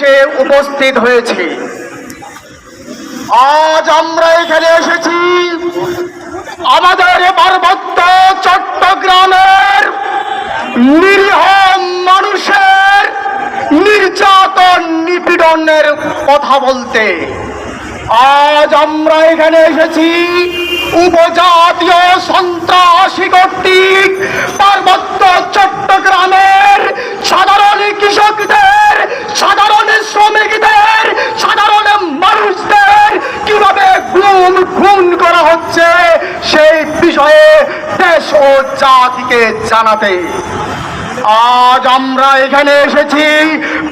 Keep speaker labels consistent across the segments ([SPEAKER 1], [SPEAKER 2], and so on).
[SPEAKER 1] এসে উপস্থিত হয়েছি। আজ আমরা এখানে এসেছি আমাদের পার্বত্য চট্টগ্রামের নিরীহ মানুষের নির্যাতন নিপীড়নের কথা বলতে। আজ আমরা এখানে এসেছি উপজাতীয় সন্ত্রাসী কর্তৃক পার্বত্য চট্টগ্রামের জাতিকে জানাতে। আজ আমরা এখানে এসেছি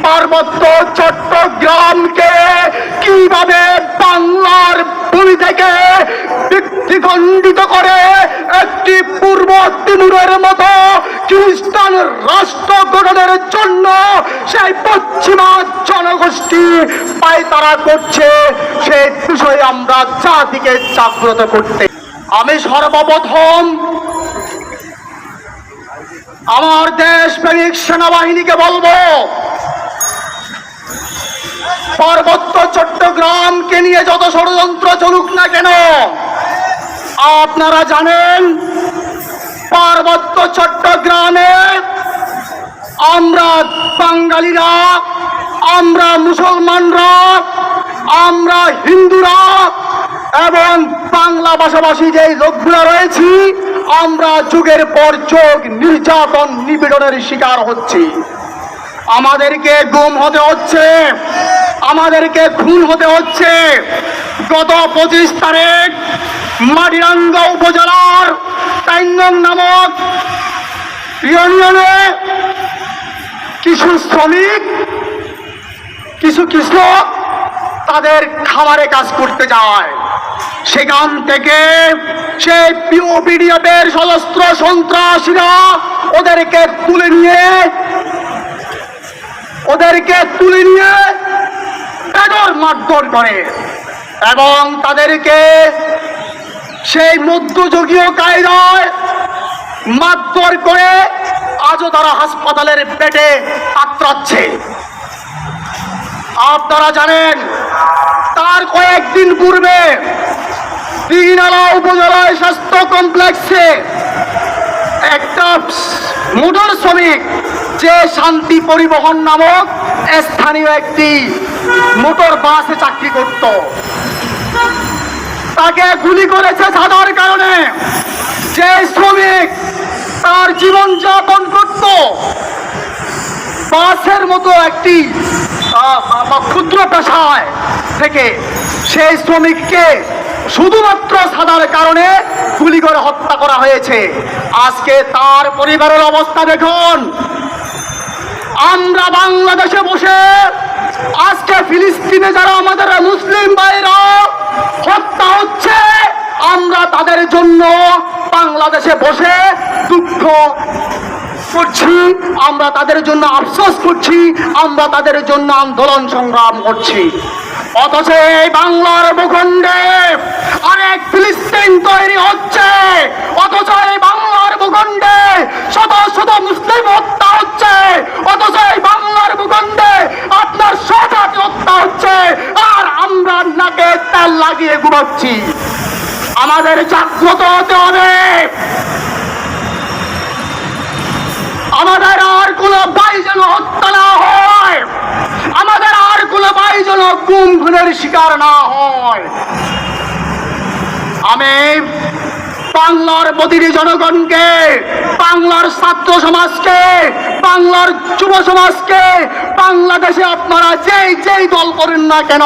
[SPEAKER 1] পার্বত্য চট্টগ্রামকে কীভাবে বাংলার ভূমি থেকে করে একটি পূর্ব তিমুরের মতো খ্রিস্টান রাষ্ট্র গঠনের জন্য সেই পশ্চিমা জনগোষ্ঠী পায়তারা করছে সেই বিষয়ে আমরা জাতিকে জাগ্রত করতে। আমি সর্বপ্রথম আমার দেশ প্রেমিক সেনাবাহিনীকে বলব পার্বত্য চট্টগ্রামকে নিয়ে যত ষড়যন্ত্র চলুক না কেন, আপনারা জানেন, পার্বত্য চট্টগ্রামে আমরা বাঙালিরা, আমরা মুসলমানরা, আমরা হিন্দুরা এবং বাংলা ভাষাভাষী যে লোকগুলা রয়েছি, আমরা যুগের পর যুগ নির্যাতন নিপীড়নের শিকার হচ্ছি। আমাদেরকে গুম হতে হচ্ছে, আমাদেরকে খুন হতে হচ্ছে। গত পঁচিশ তারিখ মাটিরাঙ্গা উপজেলার টাইঙ্গং নামক ইউনিয়নে কিছু শ্রমিক, কিছু কৃষক তাদের খামারে কাজ করতে যায়। সেখান থেকে সেই পিওপিডিএফের সশস্ত্র সন্ত্রাসীরা ওদেরকে তুলে নিয়ে, ওদেরকে তুলে নিয়ে বেদর মারধর করে এবং তাদেরকে সেই মধ্যযুগীয় কায়দায় মারধর করে আজও তারা হাসপাতালের পেটে আত্রাচ্ছে। আপনারা জানেন কয়েকদিন পূর্বে উপজেলায় স্বাস্থ্য কমপ্লেক্সে একটা মোটর শ্রমিক যে শান্তি পরিবহন নামক স্থানীয় একটি মোটর বাসে চাকরি করত। তাকে গুলি করেছে সাদার কারণে। যে শ্রমিক তার জীবন যাপন করত, বাসের মতো একটি ক্ষুদ্র পেশায় থেকে সেই শ্রমিককে শুধুমাত্র সাদার কারণে গুলি করে হত্যা করা হয়েছে। আজকে তার পরিবারের অবস্থা দেখুন। আমরা বাংলাদেশে বসে আজকে ফিলিস্তিনে যারা আমাদের মুসলিম ভাইরা হত্যা হচ্ছে, আমরা তাদের জন্য বাংলাদেশে বসে দুঃখ করছি, আমরা তাদের জন্য আফসোস করছি, আমরা তাদের জন্য আন্দোলন সংগ্রাম করছি। অথচ এই বাংলার ভূখণ্ডে অনেক ফিলিস্তিন তৈরি হচ্ছে। অথচ এই বাংলার ভূখণ্ডে শত শত মুসলিম হত্যা হচ্ছে। অথচ এই বাংলার ভূখণ্ডে আপনার হত্যা হচ্ছে। আর আমরা নাকে তেল লাগিয়ে ঘুমাচ্ছি। আমাদের জাগ্রত হতে হবে। আমাদের আর কোনো ভাই যেন হত্যা না হয়। আমাদের ভাই গুণের শিকার না হয়। আমি বাংলার প্রতিটি জনগণকে বাংলার ছাত্র সমাজকে বাংলার যুব সমাজকে বাংলাদেশে আপনারা যেই যেই দল করেন না কেন,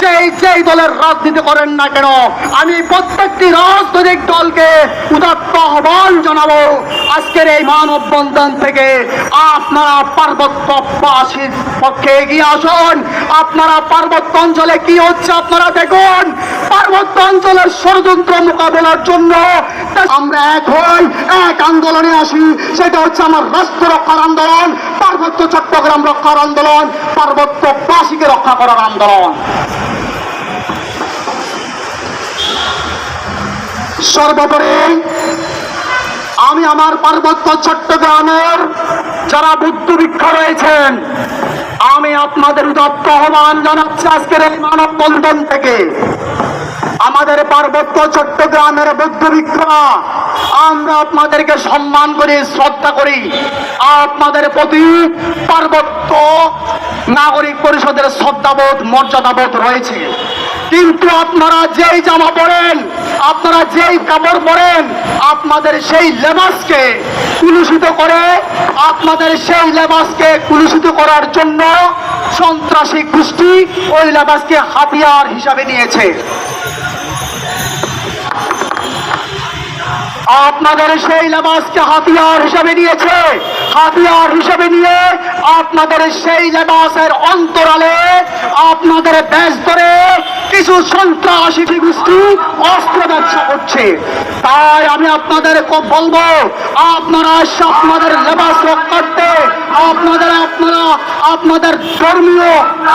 [SPEAKER 1] যেই যেই দলের রাজনীতি করেন না কেন, আমি প্রত্যেকটি রাজনৈতিক দলকে উদাত্ত আহ্বান জানাব। আজকের এই মানব বন্ধন থেকে আপনারা পার্বত্যবাসীর পক্ষে এগিয়ে আসুন। আপনারা পার্বত্য অঞ্চলে কি হচ্ছে আপনারা দেখুন। পার্বত্য অঞ্চলের ষড়যন্ত্র মোকাবেলার জন্য আমরা এক হই, এক আন্দোলনে আসি। সেটা হচ্ছে আমার রাষ্ট্র রক্ষার আন্দোলন। পার্বত্য চট্টগ্রাম রক্ষার আন্দোলন পার্বত্যবাসীকে রক্ষা করার আন্দোলন। সর্বোপরি আমি আমার পার্বত্য চট্টগ্রামের যারা বুদ্ধ বৃক্ষ রয়েছেন, আমি আপনাদের উদত্ত আহ্বান জানাচ্ছি আজকের এই মানববন্ধন থেকে। আমাদের পার্বত্য চট্টগ্রামের বুদ্ধবিক্রমা আমরা আপনাদেরকে সম্মান করি, শ্রদ্ধা করি। আপনাদের প্রতি পার্বত্য নাগরিক পরিষদের শ্রদ্ধাবোধ, মর্যাদাবোধ রয়েছে। কিন্তু আপনারা যেই জামা পরেন, আপনারা যেই কাপড় পরেন, আপনাদের সেই লেবাসকে কুলুষিত করে, আপনাদের সেই লেবাসকে কুলুষিত করার জন্য সন্ত্রাসী গোষ্ঠী ওই লেবাসকে হাতিয়ার হিসাবে নিয়েছে। আপনাদের সেই লেবাসকে হাতিয়ার হিসাবে নিয়েছে। হাতিয়ার হিসাবে নিয়ে আপনাদের সেই লেবাসের অন্তরালে, আপনাদের ব্যাস ধরে কিছু সন্ত্রাসী গোষ্ঠী অস্ত্র ব্যবসা করছে। তাই আমি আপনাদের বলব, আপনারা আপনাদের লেবাস রক্ষার্থে, আপনাদের, আপনারা আপনাদের ধর্মীয়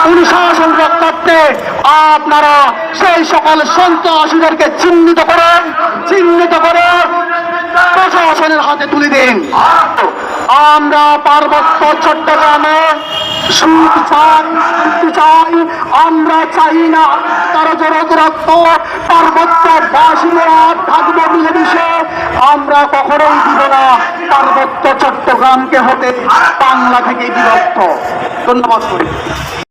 [SPEAKER 1] অনুশাসন রক্ষার্থে, আপনারা সেই সকল সন্ত্রাসীদেরকে চিহ্নিত করেন চিহ্নিত করে প্রশাসনের হাতে তুলে দিন আমরা পার্বত্য চট্টগ্রামে সুখ চাই শান্তি চাই। আমরা চাই না তারা জনদূরত্ব পার্বত্য বাসীরা থাকব মিলেমিশে। আমরা কখনোই দিব না পার্বত্য চট্টগ্রামকে হতে বাংলা থেকে বিভক্ত ধন্যবাদ।